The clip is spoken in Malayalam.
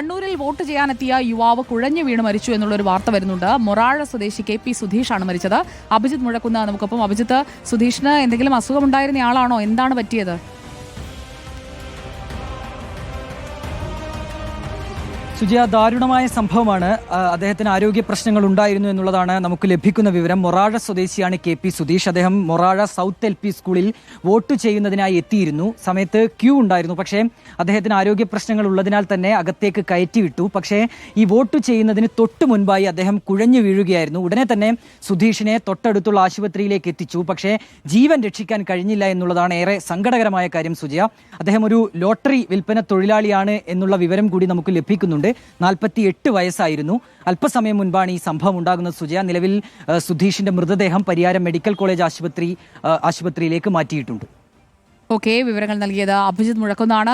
കണ്ണൂരിൽ വോട്ട് ചെയ്യാനെത്തിയ യുവാവ് കുഴഞ്ഞു വീണ് മരിച്ചു എന്നുള്ളൊരു വാർത്ത വരുന്നുണ്ട്. മൊറാഴ സ്വദേശി കെ പി സുധീഷാണ് മരിച്ചത്. അഭിജിത്ത് മുഴക്കുന്ന നമുക്കൊപ്പം. അഭിജിത്ത് സുധീഷിന് എന്തെങ്കിലും അസുഖമുണ്ടായിരുന്ന ആളാണോ? എന്താണ് പറ്റിയത്? സുജിയ ദാരുണമായ സംഭവമാണ്. അദ്ദേഹത്തിന് ആരോഗ്യ പ്രശ്നങ്ങൾ ഉണ്ടായിരുന്നു എന്നുള്ളതാണ് നമുക്ക് ലഭിക്കുന്ന വിവരം. മൊറാഴ സ്വദേശിയാണ് കെ പി സുധീഷ്. അദ്ദേഹം മൊറാഴ സൗത്ത് എൽ പി സ്കൂളിൽ വോട്ട് ചെയ്യുന്നതിനായി എത്തിയിരുന്നു. സമയത്ത് ക്യൂ ഉണ്ടായിരുന്നു. പക്ഷേ അദ്ദേഹത്തിന് ആരോഗ്യ പ്രശ്നങ്ങൾ ഉള്ളതിനാൽ തന്നെ അകത്തേക്ക് കയറ്റിവിട്ടു പക്ഷേ ഈ വോട്ട് ചെയ്യുന്നതിന് തൊട്ട് മുൻപായി അദ്ദേഹം കുഴഞ്ഞു വീഴുകയായിരുന്നു. ഉടനെ തന്നെ സുധീഷിനെ തൊട്ടടുത്തുള്ള ആശുപത്രിയിലേക്ക് എത്തിച്ചു. പക്ഷേ ജീവൻ രക്ഷിക്കാൻ കഴിഞ്ഞില്ല എന്നുള്ളതാണ് ഏറെ സങ്കടകരമായ കാര്യം സുജിയ. അദ്ദേഹം ഒരു ലോട്ടറി വിൽപ്പന തൊഴിലാളിയാണ് എന്നുള്ള വിവരം കൂടി നമുക്ക് ലഭിക്കുന്നുണ്ട്. നാൽപ്പത്തി എട്ട് വയസ്സായിരുന്നു. അല്പസമയം മുൻപാണ് ഈ സംഭവം ഉണ്ടാകുന്നത്. സുജയ നിലവിൽ സുധീഷിന്റെ മൃതദേഹം പരിയാരം മെഡിക്കൽ കോളേജ് ആശുപത്രി ആശുപത്രിയിലേക്ക് മാറ്റിയിട്ടുണ്ട്. ഓക്കെ വിവരങ്ങൾ നൽകിയത് അഭിജിത് മുഴക്കുന്നാണ്